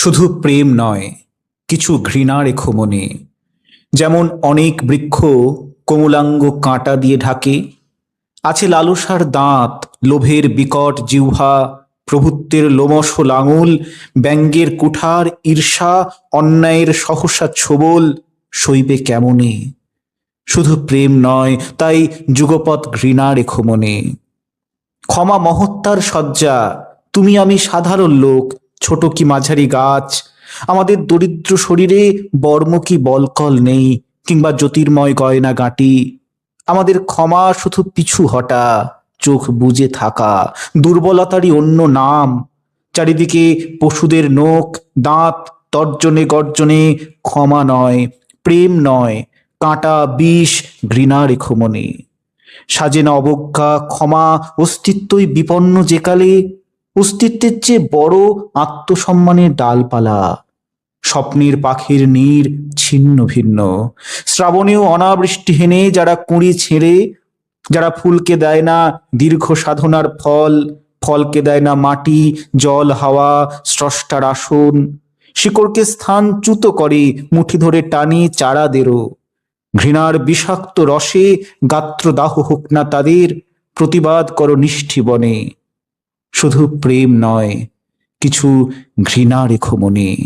শুধু প্রেম নয়, কিছু ঘৃণা রেখো মনে। যেমন অনেক বৃক্ষ কোমলাঙ্গ কাঁটা দিয়ে ঢাকে, আছে লালসার দাঁত, লোভের বিকট জিহ্বা, প্রভুত্বের লোমশ লাঙুল, ব্যঙ্গের কুঠার ঈর্ষা, অন্যায়ের সহসা ছোবল, সইবে কেমনে? শুধু প্রেম নয়, তাই যুগপৎ ঘৃণা রেখো মনে। ক্ষমা মহত্তার শয্যা, তুমি আমি সাধারণ লোক ছোট কি মাঝারি গাছ? আমাদের দরিদ্র শরীরে বর্ম কি বলকল নেই কিংবা জ্যোতির্ময় গয়না গাঁটি? আমাদের ক্ষমা শুধু পিছু হটা, চোখ বুজে থাকা, দুর্বলতারই অন্য নাম। চারিদিকে পশুদের নোখ, দাঁত, তর্জনে গর্জনে ক্ষমা নয়, প্রেম নয়, কাঁটা, বিষ, ঘৃণা রেখো মনে। সাজে অবজ্ঞা, ক্ষমা অস্তিত্বই বিপন্ন যেকালে অস্তিত্বের চেয়ে বড় আত্মসম্মানের ডালপালা। স্বপ্নের পাখির নীর ছিন্ন ভিন্ন। শ্রাবণেও অনাবৃষ্টি হেনে যারা কুঁড়ি ছেড়ে, যারা ফুলকে দেয় না দীর্ঘ সাধনার ফল, ফলকে দেয় না মাটি, জল, হাওয়া, স্রষ্টার আসন। শিকড়কে স্থান চ্যুত করে, মুঠি ধরে টানে চারাদেরও। ঘৃণার বিষাক্ত রসে গাত্রদাহ হোক না তাদের, প্রতিবাদ করো নিষ্ঠিবনে শুধু প্রেম নয় কিছু ঘৃণা রেখো মনে।